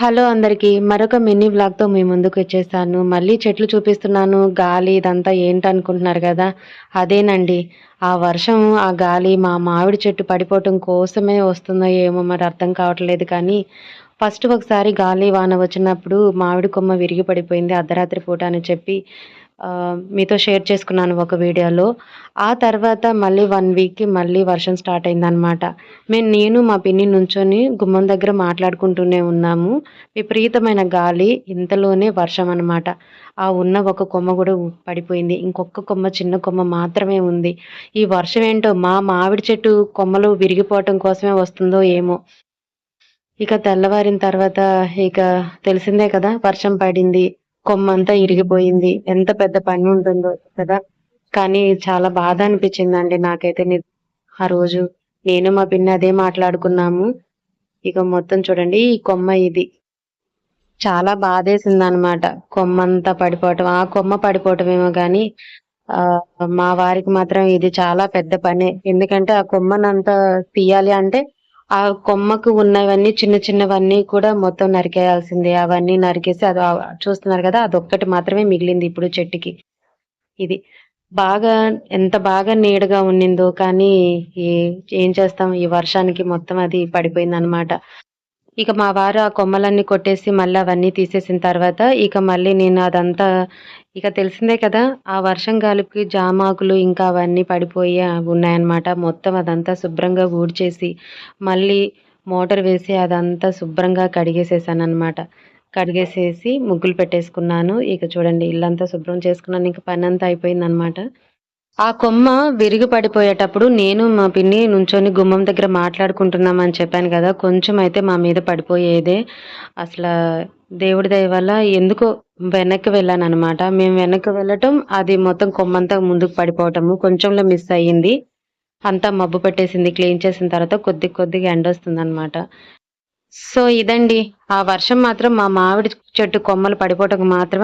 Hello అందరికీ మరొక mini వ్లాగ్తో మీ ముందుకు వచ్చేసాను. మళ్ళీ చెట్లు చూపిస్తున్నాను గాలి ఇదంతా ఏంటనుకుంటున్నారు కదా? అదేనండి ఆ వర్షం ఆ గాలి మా మామిడి చెట్టు పడిపోవటం కోసమే వస్తుందో ఏమో మరి అర్థం కావట్లేదు కానీ ఫస్ట్ ఒకసారి గాలి వాన వచ్చినప్పుడు మామిడి కొమ్మ విరిగి పడిపోయింది అర్ధరాత్రి పూట అని చెప్పి మీతో షేర్ చేసుకున్నాను ఒక వీడియోలో. ఆ తర్వాత మళ్ళీ వన్ వీక్కి మళ్ళీ వర్షం స్టార్ట్ అయిందనమాట మేము నేను మా పిన్ని నుంచొని గుమ్మం దగ్గర మాట్లాడుకుంటూనే ఉన్నాము. విపరీతమైన గాలి ఇంతలోనే వర్షం అనమాట ఆ ఉన్న ఒక కొమ్మ కూడా పడిపోయింది. ఇంకొక కొమ్మ చిన్న కొమ్మ మాత్రమే ఉంది. ఈ వర్షం ఏంటో మా మామిడి చెట్టు కొమ్మలు విరిగిపోవటం కోసమే వస్తుందో ఏమో. ఇక తెల్లవారిన తర్వాత ఇక తెలిసిందే కదా వర్షం పడింది. కొమ్మంతా ఇరిగిపోయింది. ఎంత పెద్ద పని ఉంటుందో కదా. కానీ చాలా బాధ అనిపించిందండి నాకైతే ఆ రోజు. నేను మా పిన్ని అదే మాట్లాడుకున్నాము. ఇక మొత్తం చూడండి ఈ కొమ్మ ఇది. చాలా బాధేసింది అనమాట కొమ్మంతా పడిపోవటం. ఆ కొమ్మ పడిపోవటమేమో కానీ ఆ మా వారికి మాత్రం ఇది చాలా పెద్ద పనే. ఎందుకంటే ఆ కొమ్మనంతా తీయాలి అంటే ఆ కొమ్మకు ఉన్నవన్నీ చిన్న చిన్నవన్నీ కూడా మొత్తం నరికేయాల్సిందే. అవన్నీ నరికేసి అది చూస్తున్నారు కదా అదొక్కటి మాత్రమే మిగిలింది ఇప్పుడు చెట్టుకి. ఇది బాగా ఎంత బాగా నీడగా ఉండిందో కానీ ఏం చేస్తాం? ఈ వర్షానికి మొత్తం అది పడిపోయింది అనమాట ఇక మా వారు ఆ కొమ్మలన్నీ కొట్టేసి మళ్ళీ అవన్నీ తీసేసిన తర్వాత ఇక మళ్ళీ నేను అదంతా ఇక తెలిసిందే కదా ఆ వర్షం గాలికి జామాకులు ఇంకా అవన్నీ పడిపోయి ఉన్నాయన్నమాట. మొత్తం అదంతా శుభ్రంగా ఊడ్చేసి మళ్ళీ మోటార్ వేసి అదంతా శుభ్రంగా కడిగేసేసాను అనమాట కడిగేసేసి ముగ్గులు పెట్టేసుకున్నాను. ఇక చూడండి ఇల్లంతా శుభ్రం చేసుకున్నాను. ఇంకా పని అంతా అయిపోయిందనమాట ఆ కొమ్మ విరిగి పడిపోయేటప్పుడు నేను మా పిన్ని నుంచొని గుమ్మం దగ్గర మాట్లాడుకుంటున్నామని చెప్పాను కదా కొంచెం అయితే మా మీద పడిపోయేదే. అసలు దేవుడి దయ వల్ల ఎందుకో వెనక్కి వెళ్ళాను అనమాట మేము వెనక్కి వెళ్ళటం అది మొత్తం కొమ్మంతా ముందుకు పడిపోవటము కొంచెంలో మిస్ అయ్యింది. అంతా మబ్బు పెట్టేసింది క్లీన్ చేసిన తర్వాత కొద్ది కొద్దిగా ఎండ వస్తుంది అనమాట సో ఇదండి. ఆ వర్షం మాత్రం మా మామిడి చెట్టు కొమ్మలు పడిపోవటం మాత్రమే